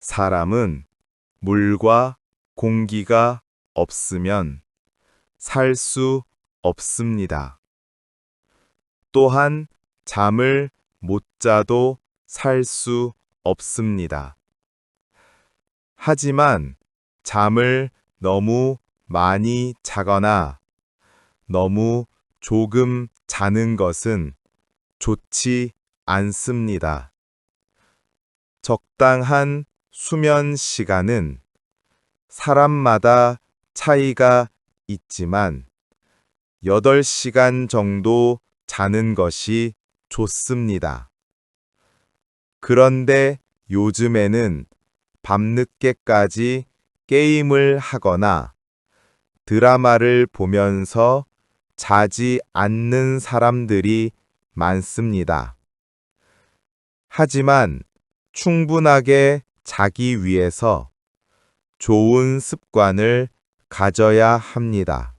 사람은 물과 공기가 없으면 살 수 없습니다. 또한 잠을 못 자도 살 수 없습니다. 하지만 잠을 너무 많이 자거나 너무 조금 자는 것은 좋지 않습니다. 적당한 수면 시간은 사람마다 차이가 있지만 8시간 정도 자는 것이 좋습니다. 그런데 요즘에는 밤늦게까지 게임을 하거나 드라마를 보면서 자지 않는 사람들이 많습니다. 하지만 충분하게 자기 위해서 좋은 습관을 가져야 합니다.